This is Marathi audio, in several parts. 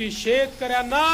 की शेतकऱ्यांना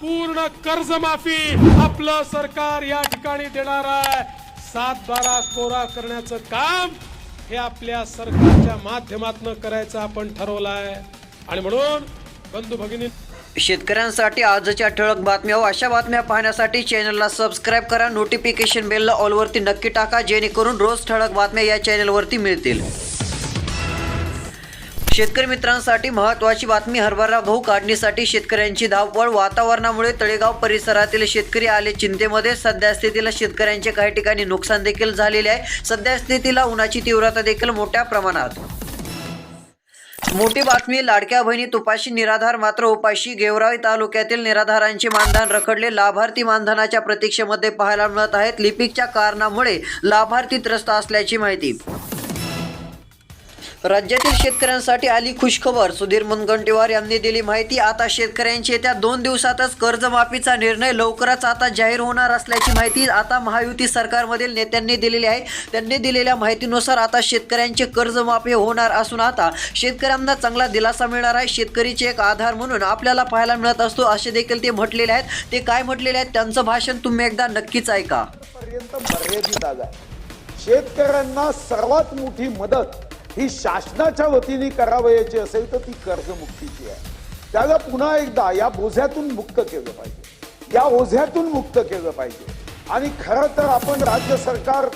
पूर्ण कर्जमाफी आपलं सरकार या ठिकाणी देणार आहे. सात बारा कोरा करण्याचं काम हे आपल्या सरकारच्या माध्यमातून करायचं आपण ठरवलं आहे आणि म्हणून बंधू भगिनी शेतकऱ्यांसाठी आजच्या ठळक बातम्या व अशा बातम्या पाहण्यासाठी चॅनलला सबस्क्राईब करा. नोटिफिकेशन बेलला ऑलवरती नक्की टाका जेणेकरून रोज ठळक बातम्या या चॅनलवरती मिळतील. शेतकरी मित्रांसाठी महत्त्वाची बातमी हरभरा गहू काढणीसाठी शेतकऱ्यांची धावपळ. वातावरणामुळे तळेगाव परिसरातील शेतकरी आले चिंतेमध्ये. सध्या स्थितीला शेतकऱ्यांचे काही ठिकाणी नुकसान देखील झालेले आहे. सध्या स्थितीला उन्हाची तीव्रता देखील मोठ्या प्रमाणात. मोठी बातमी लाडक्या बहिणी तुपाशी निराधार मात्र उपाशी गेवराई तालुक्यातील निराधारांचे मानधन रखडले. लाभार्थी मानधनाच्या प्रतीक्षेमध्ये पाहायला मिळत आहेत. लिपिकच्या कारणामुळे लाभार्थी त्रस्त असल्याची माहिती. राज्यातील शेतकऱ्यांसाठी आली खुशखबर. सुधीर मुनगंटीवार यांनी दिली माहिती. आता शेतकऱ्यांची येत्या दोन दिवसातच कर्जमाफीचा निर्णय लवकरच आता जाहीर होणार असल्याची माहिती आता महायुती सरकारमधील नेत्यांनी दिलेली आहे. त्यांनी दिलेल्या माहितीनुसार आता शेतकऱ्यांचे कर्जमाफी होणार असून आता शेतकऱ्यांना चांगला दिलासा मिळणार आहे. शेतकरीचे एक आधार म्हणून आपल्याला पाहायला मिळत असतो असे देखील ते म्हटलेले आहेत. ते काय म्हटलेले आहेत त्यांचं भाषण तुम्ही एकदा नक्कीच ऐका. मर्यादित आज शेतकऱ्यांना सर्वात मोठी मदत ही शासनाच्या वतीने करावयाची असेल तर ती कर्जमुक्तीची आहे. त्याला पुन्हा एकदा या बोझ्यातून मुक्त केलं पाहिजे. या ओझ्यातून मुक्त केलं पाहिजे. आणि खरं तर आपण राज्य सरकार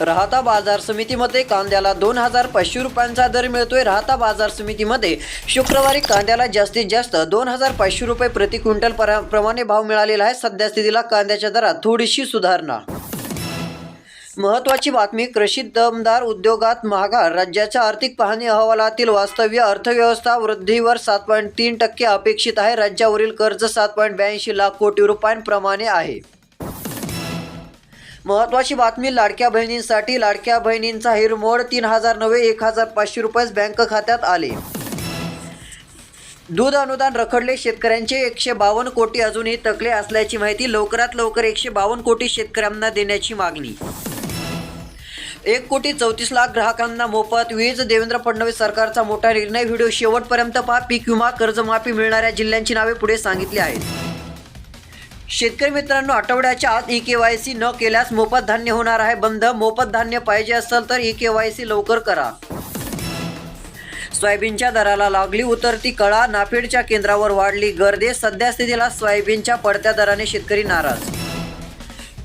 राहता बाजार समितीमध्ये कांद्याला दोन हजार पाचशे रुपयांचा दर मिळतोय. राहता बाजार समितीमध्ये शुक्रवारी कांद्याला जास्तीत जास्त दोन हजार पाचशे रुपये प्रति क्विंटल प्रमाणे भाव मिळालेला आहे. सध्या स्थितीला कांद्याच्या दरात थोडीशी सुधारणा महत्वाची बातमी कृषी दमदार उद्योगात महागार राज्याच्या आर्थिक पाहणी अहवालातील वास्तव्य अर्थव्यवस्था वृद्धीवर सात पॉईंट तीन टक्के अपेक्षित आहे. राज्यावरील कर्ज सात पॉईंट ब्याऐंशी लाख कोटी रुपयांप्रमाणे आहे. महत्वाची बातमी लाडक्या बहिणींसाठी लाडक्या बहिणींचा हिरमोड तीन हजार नवे एक हजार पाचशे रुपये बँक खात्यात आले. दूध अनुदान रखडले शेतकऱ्यांचे एकशे बावन्न कोटी अजूनही तकले असल्याची माहिती लवकरात लवकर एकशे बावन्न कोटी शेतकऱ्यांना देण्याची मागणी एक कोटी चौतीस लाख ग्राहकांना मोफत वीज देवेंद्र फडणवीस सरकारचा मोठा निर्णय. व्हिडिओ शेवटपर्यंत पहा. पीक विमा कर्जमाफी मिळणाऱ्या जिल्ह्यांची नावे पुढे सांगितली आहेत. शेतकरी मित्रांनो आठवड्याच्या आत ई के वाय सी न केल्यास मोफत धान्य होणार आहे. बंद. मोफत धान्य पाहिजे असेल तर ई के वाय सी लवकर करा. सोयाबीनच्या दराला लागली उतरती कळा. नाफेडच्या केंद्रावर वाढली गर्दी. सध्या स्थितीला सोयाबीनच्या पडत्या दराने शेतकरी नाराज.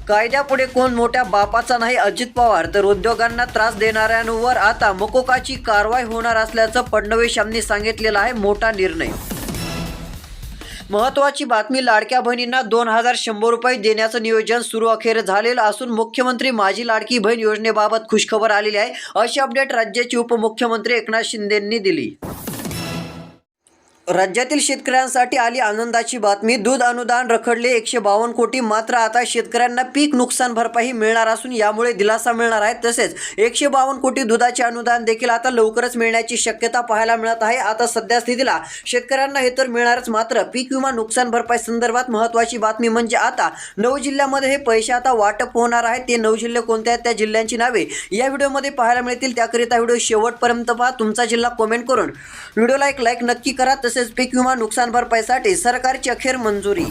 कायद्यापुढे कोण मोठ्या बापाचा नाही अजित पवार तर उद्योगांना त्रास देणाऱ्यांवर आता मकोकाची कारवाई होणार असल्याचं फडणवीस यांनी सांगितलेलं आहे मोठा निर्णय. महत्वाची बातमी लाडक्या बहिणींना दोन हजार शंभर रुपये देण्याचं नियोजन सुरू अखेर झालेलं असून मुख्यमंत्री माझी लाडकी बहीण योजनेबाबत खुशखबर आलेली आहे अशी अपडेट राज्याचे उपमुख्यमंत्री एकनाथ शिंदेंनी दिली. राज्यातील शेतकऱ्यांसाठी आली आनंदाची बातमी. दूध अनुदान रखडले एकशे बावन्न कोटी. मात्र आता शेतकऱ्यांना पीक नुकसान भरपाई मिळणार असून यामुळे दिलासा मिळणार आहे. तसेच एकशे बावन्न कोटी दुधाचे अनुदान देखील आता लवकरच मिळण्याची शक्यता पाहायला मिळत आहे. आता सध्या स्थितीला शेतकऱ्यांना हे तर मिळणारच मात्र पीक विमा नुकसान भरपाई संदर्भात महत्त्वाची बातमी म्हणजे आता नऊ जिल्ह्यामध्ये हे पैसे आता वाटप होणार आहे ते नऊ जिल्हे कोणते आहेत त्या जिल्ह्यांची नावे या व्हिडिओमध्ये पाहायला मिळतील. त्याकरिता व्हिडिओ शेवटपर्यंत पहा. तुमचा जिल्हा कमेंट करून व्हिडिओला एक लाईक नक्की करा. तसेच पीक विमा नुकसान भरपाईसाठी सरकारची अखेर मंजुरी.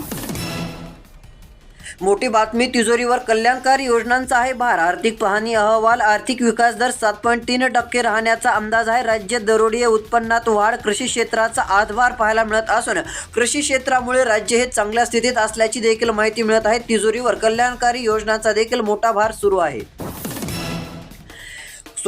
मोठी बातमी तिजोरीवर कल्याणकारी योजनांचा आहे भार. आर्थिक पाहणी अहवाल आर्थिक विकास दर सात पॉईंट तीन टक्के राहण्याचा अंदाज आहे. राज्य दरोडीय उत्पन्नात वाढ कृषी क्षेत्राचा आधार पाहायला मिळत असून कृषी क्षेत्रामुळे राज्य हे चांगल्या स्थितीत असल्याची देखील माहिती मिळत आहे. तिजोरीवर कल्याणकारी योजनांचा देखील मोठा भार सुरू आहे.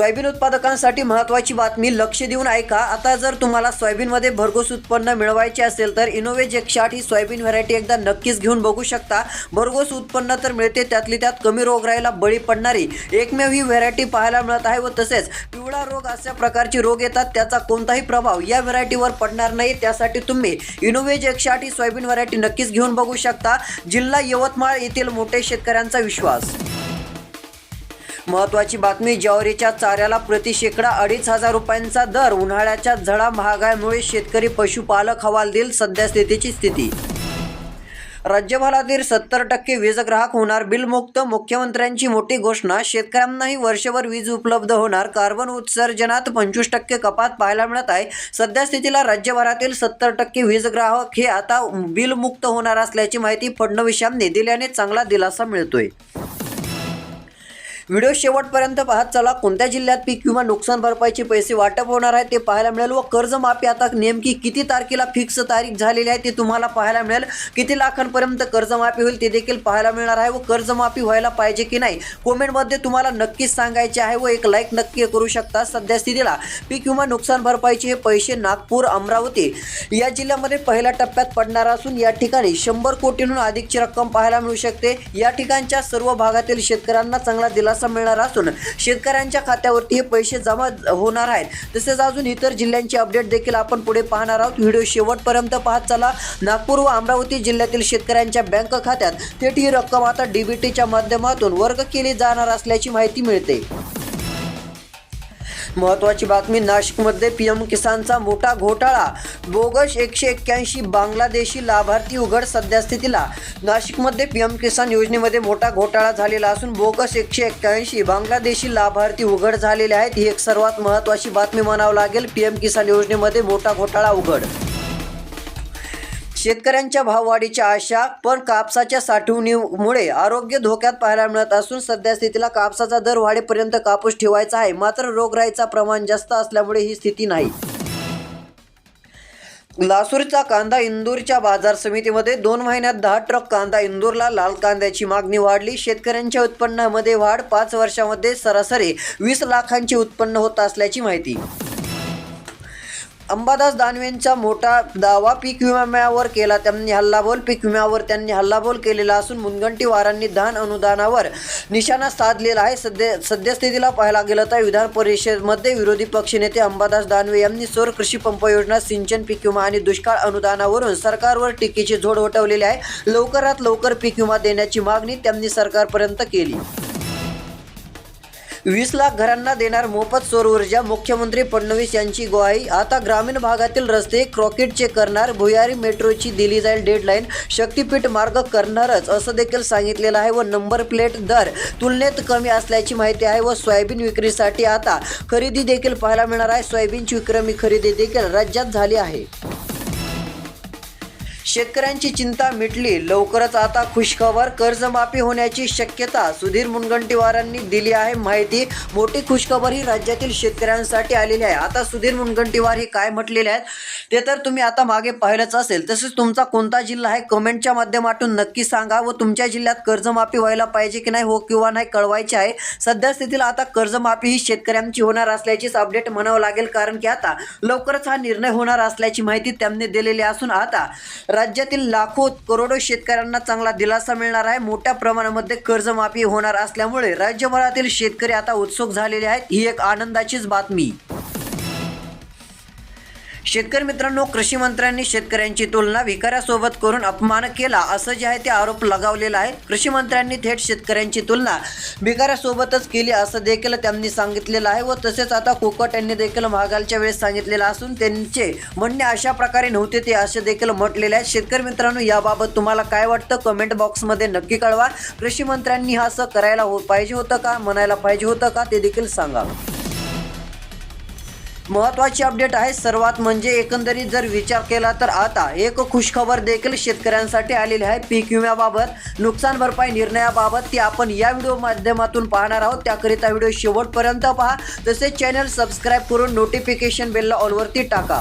सोयाबीन उत्पादकांसाठी महत्त्वाची बातमी लक्ष देऊन ऐका. आता जर तुम्हाला सोयाबीनमध्ये भरघोस उत्पन्न मिळवायचे असेल तर इनोवेज एकशाट ही सोयाबीन व्हरायटी एकदा नक्कीच घेऊन बघू शकता. भरघोस उत्पन्न तर मिळते त्यातली त्यात कमी रोगराईला बळी पडणारी. एकमेव ही व्हरायटी पाहायला मिळत आहे व तसेच पिवळा रोग अशा प्रकारचे रोग येतात त्याचा कोणताही प्रभाव या व्हरायटीवर पडणार नाही. त्यासाठी तुम्ही इनोवेज एकशाट ही सोयाबीन व्हरायटी नक्कीच घेऊन बघू शकता. जिल्हा यवतमाळ येथील मोठे शेतकऱ्यांचा विश्वास. महत्वाची बातमी ज्वारीच्या चाऱ्याला प्रति शेकडा अडीच हजार रुपयांचा दर. उन्हाळ्याच्या झडा महागाईमुळे शेतकरी पशुपालक हवालदिल सध्या स्थितीची स्थिती. राज्यभरातील सत्तर टक्के वीज ग्राहक होणार बिलमुक्त. मुख्यमंत्र्यांची मोठी घोषणा. शेतकऱ्यांनाही वर्षभर वीज उपलब्ध होणार. कार्बन उत्सर्जनात पंचवीस टक्के कपात पाहायला मिळत आहे. सध्या स्थितीला राज्यभरातील सत्तर टक्के वीज ग्राहक हे आता बिलमुक्त होणार असल्याची माहिती फडणवीस यांनी दिल्याने चांगला दिलासा मिळतोय. व्हिडिओ शेवटपर्यंत पाहत चला कोणत्या जिल्ह्यात पीक विमा नुकसान भरपाईचे पैसे वाटप होणार आहे ते पाहायला मिळेल व कर्जमाफी आता नेमकी किती तारखेला फिक्स तारीख झालेली आहे ते तुम्हाला पाहायला मिळेल. किती लाखांपर्यंत कर्जमाफी होईल ते देखील पाहायला मिळणार आहे व कर्जमाफी व्हायला पाहिजे की नाही? कॉमेंटमध्ये तुम्हाला नक्कीच सांगायचे आहे व एक लाईक नक्की करू शकता सध्या स्थितीला पीक विमा नुकसान भरपाईचे हे पैसे नागपूर अमरावती या जिल्ह्यामध्ये पहिल्या टप्प्यात पडणार असून या ठिकाणी शंभर कोटींहून अधिकची रक्कम पाहायला मिळू शकते. या ठिकाणच्या सर्व भागातील शेतकऱ्यांना चांगला दिलासा मिळणार असून शेतकऱ्यांच्या खात्यावरती हे पैसे जमा होणार आहेत. तसेच अजून इतर जिल्ह्यांची अपडेट देखील आपण पुढे पाहणार आहोत. व्हिडिओ शेवटपर्यंत पाहत चला. नागपूर व अमरावती जिल्ह्यातील शेतकऱ्यांच्या बँक खात्यात थेट ही रक्कम आता डीबीटीच्या माध्यमातून वर्ग केली जाणार असल्याची माहिती मिळते. महत्वाची बातमी नाशिकमध्ये पी एम किसानचा मोठा घोटाळा. बोगस एकशे एक्क्याऐंशी बांगलादेशी लाभार्थी उघड सध्या स्थितीला नाशिकमध्ये पीएम किसान योजनेमध्ये मोठा घोटाळा झालेला असून बोगस एकशे एक्क्याऐंशी बांगलादेशी लाभार्थी उघड झालेले आहेत. ही एक सर्वात महत्वाची बातमी म्हणावं लागेल. पी एम किसान योजनेमध्ये मोठा घोटाळा उघड. शेतकऱ्यांच्या भाववाढीच्या आशा पण कापसाच्या साठवणीमुळे आरोग्य धोक्यात पाहायला मिळत असून सध्या स्थितीला कापसाचा दर वाढेपर्यंत कापूस ठेवायचा आहे. मात्र रोगराईचा प्रमाण जास्त असल्यामुळे ही स्थिती नाही. लासूरचा कांदा इंदूरच्या बाजार समितीमध्ये दोन महिन्यात दहा ट्रक कांदा इंदूरला लाल कांद्याची मागणी वाढली. शेतकऱ्यांच्या उत्पन्नामध्ये वाढ पाच वर्षामध्ये सरासरी वीस लाखांचे उत्पन्न होत असल्याची माहिती अंबादास दानवेंचा मोठा दावा पीक विम्यावर केला. त्यांनी हल्लाबोल पीक विम्यावर त्यांनी हल्लाबोल केलेला असून मुनगंटीवारांनी धान अनुदानावर निशाणा साधलेला आहे. सध्या सद्यस्थितीला पाहायला गेलं तर विधान परिषदेमध्ये विरोधी पक्षनेते अंबादास दानवे यांनी सौर कृषी पंप योजना सिंचन पीक विमा आणि दुष्काळ अनुदानावरून सरकारवर टीकेची झोड उठवलेली आहे. लवकरात लवकर पीक विमा देण्याची मागणी त्यांनी सरकारपर्यंत केली. वीस लाख घरांना देणार मोफत सौर ऊर्जा. मुख्यमंत्री फडणवीस यांची ग्वाही. आता ग्रामीण भागातील रस्ते क्रॉकेटचे करणार. भुयारी मेट्रोची दिली जाईल डेडलाईन. शक्तीपीठ मार्ग करणारच असं देखील सांगितलेलं आहे व नंबर प्लेट दर तुलनेत कमी असल्याची माहिती आहे व सोयाबीन विक्रीसाठी आता खरेदी देखील पाहायला मिळणार आहे. सोयाबीनची विक्रमी खरेदी देखील राज्यात झाली आहे. शेतकऱ्यांची चिंता मिटली. लवकरच आता खुशखबर कर्जमाफी होण्याची शक्यता सुधीर मुनगंटीवारांनी दिली आहे. माहिती मोठी खुशखबर ही राज्यातील शेतकऱ्यांसाठी आलेली आहे. आता सुधीर मुनगंटीवार हे काय म्हटलेले आहेत ते तर तुम्ही आता मागे पाहिलंच असेल. तसेच तुमचा कोणता जिल्हा आहे कमेंटच्या माध्यमातून नक्की सांगा व तुमच्या जिल्ह्यात कर्जमाफी व्हायला पाहिजे की नाही हो किंवा नाही कळवायचे आहे. सध्या स्थितीला आता कर्जमाफी ही शेतकऱ्यांची होणार असल्याचीच अपडेट म्हणावं लागेल कारण की आता लवकरच हा निर्णय होणार असल्याची माहिती त्यांनी दिलेली असून आता राज्यातील लाखो करोडो शेतकऱ्यांना चांगला दिलासा मिळणार आहे. मोठ्या प्रमाणामध्ये कर्जमाफी होणार असल्यामुळे राज्यभरातील शेतकरी आता उत्सुक झालेले आहेत. ही एक आनंदाचीच बातमी. शेतकरी मित्रांनो कृषी मंत्र्यांनी शेतकऱ्यांची तुलना भिकाऱ्यासोबत करून अपमान केला. असं जे आहे ते आरोप लगावलेला आहे. कृषी मंत्र्यांनी थेट शेतकऱ्यांची तुलना भिकाऱ्यासोबतच केली असं देखील त्यांनी सांगितलेलं आहे व तसेच आता कोकट यांनी देखील महागालच्या वेळेस सांगितलेलं असून त्यांचे म्हणणे अशा प्रकारे नव्हते ते असे देखील म्हटलेले आहे शेतकरी मित्रांनो याबाबत तुम्हाला काय वाटतं? कमेंट बॉक्समध्ये नक्की कळवा. कृषी मंत्र्यांनी हा असं करायला हो पाहिजे होतं का? म्हणायला पाहिजे होतं का? ते देखील सांगा. महत्वाची अपडेट आहे. सर्वात म्हणजे एकंदरीत जर विचार केला तर आता एक खुशखबर देखील शेतकऱ्यांसाठी आलेली आहे. पीक विम्याबाबत नुकसान भरपाई निर्णयाबाबत ती आपण या व्हिडिओ माध्यमातून पाहणार आहोत. त्याकरिता व्हिडिओ शेवटपर्यंत पहा. तसेच चॅनल सबस्क्राईब करून नोटिफिकेशन बेलला ऑलवरती टाका.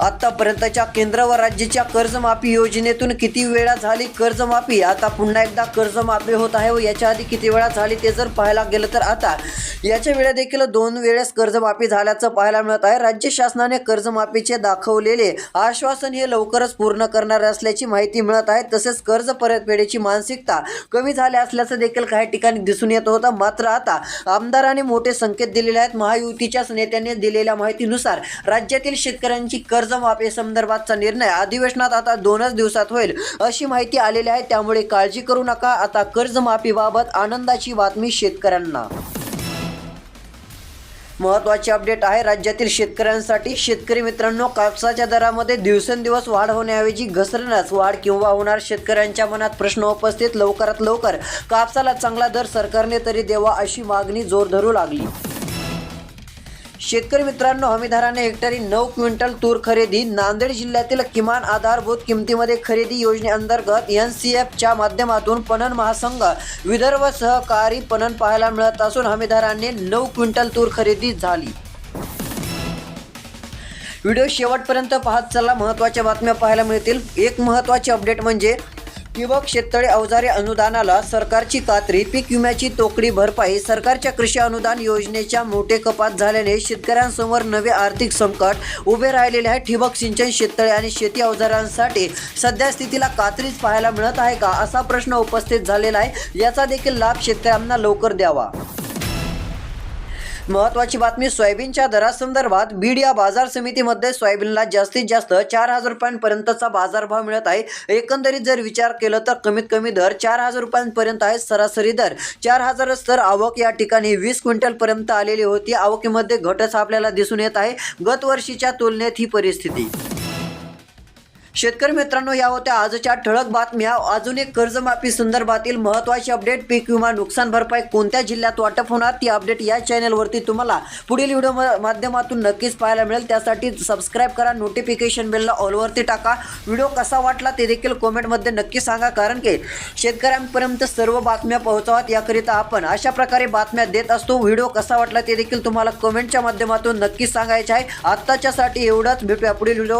आतापर्यंतच्या केंद्र व राज्याच्या कर्जमाफी योजनेतून किती वेळा झाली कर्जमाफी? आता पुन्हा एकदा कर्जमाफी होत आहे व याच्या आधी किती वेळा झाली ते जर पाहायला गेलं तर आता. याच्या वेळा देखील दोन वेळेस कर्जमाफी झाल्याचं पाहायला मिळत आहे. राज्य शासनाने कर्जमाफीचे दाखवलेले आश्वासन हे लवकरच पूर्ण करणार असल्याची माहिती मिळत आहे. तसेच कर्ज परतफेडीची मानसिकता कमी झाली असल्याचं देखील काही ठिकाणी दिसून येत होतं. मात्र आता आमदारांनी मोठे संकेत दिलेले आहेत. महायुतीच्याच नेत्यांनी दिलेल्या माहितीनुसार राज्यातील शेतकऱ्यांची कर्ज संदर्भातचा निर्णय अधिवेशनात आता दोनच दिवसात होईल अशी माहिती आलेली आहे. त्यामुळे काळजी करू नका. आता कर्जमाफीबाबत आनंदाची बातमी शेतकऱ्यांना. महत्त्वाचे अपडेट आहे. राज्यातील शेतकऱ्यांसाठी शेतकरी मित्रांनो कापसाच्या दरामध्ये दिवसेंदिवस वाढ होण्याऐवजी घसरण्यास वाढ किंवा होणार शेतकऱ्यांच्या मनात प्रश्न उपस्थित. लवकरात लवकर कापसाला चांगला दर सरकारने तरी द्यावा अशी मागणी जोर धरू लागली. शेतकरी मित्रांनो हमीदाराने हेक्टरी नऊ क्विंटल तूर खरेदी नांदेड जिल्ह्यातील किमान आधारभूत किमतीमध्ये खरेदी योजनेअंतर्गत एन सी एफच्या माध्यमातून पणन महासंघ विदर्भ सहकारी पणन पाहायला मिळत असून हमीदारांनी नऊ क्विंटल तूर खरेदी झाली. व्हिडिओ शेवटपर्यंत पाहत चला. महत्त्वाच्या बातम्या पाहायला मिळतील. एक महत्त्वाचे अपडेट म्हणजे ठिबक शेततळे अवजारे अनुदानाला सरकारची कात्री पीक विम्याची तोकडी भरपाई सरकारच्या कृषी अनुदान योजनेच्या मोठे कपात झाल्याने शेतकऱ्यांसमोर नवे आर्थिक संकट उभे राहिलेले आहे. ठिबक सिंचन शेततळे आणि शेती अवजारांसाठी सध्या स्थितीला कात्रीच पाहायला मिळत आहे का असा प्रश्न उपस्थित झालेला आहे. याचा देखील लाभ शेतकऱ्यांना लवकर द्यावा. महत्वाची बातमी सोयाबीनच्या दरासंदर्भात बीड या बाजार समितीमध्ये सोयाबीनला जास्तीत जास्त चार हजार रुपयांपर्यंतचा बाजारभाव मिळत आहे. एकंदरीत जर विचार केला तर कमीत कमी दर चार हजार रुपयांपर्यंत आहे. सरासरी दर चार हजारच तर आवक या ठिकाणी वीस क्विंटलपर्यंत आलेली होती. आवकीमध्ये घटच आपल्याला दिसून येत आहे. गतवर्षीच्या तुलनेत ही परिस्थिती शेतकरी मित्रांनो या होत्या आजच्या ठळक बातम्या. अजून एक कर्जमाफी संदर्भातील महत्त्वाची अपडेट. पीक विमा नुकसान भरपाई कोणत्या जिल्ह्यात वाटप होणार? ती अपडेट या चॅनलवरती तुम्हाला पुढील व्हिडिओ म- माध्यमातून नक्कीच पाहायला मिळेल. त्यासाठी सबस्क्राईब करा नोटिफिकेशन बेलला ऑलवरती टाका. व्हिडिओ कसा वाटला ते देखील कॉमेंटमध्ये नक्की सांगा. कारण की शेतकऱ्यांपर्यंत सर्व बातम्या पोहोचाव्यात. याकरिता आपण अशा प्रकारे बातम्या देत असतो. व्हिडिओ कसा वाटला ते देखील तुम्हाला कमेंटच्या माध्यमातून नक्कीच सांगायचे आहे. आत्ताच्यासाठी एवढंच. भेटूया पुढील व्हिडिओ.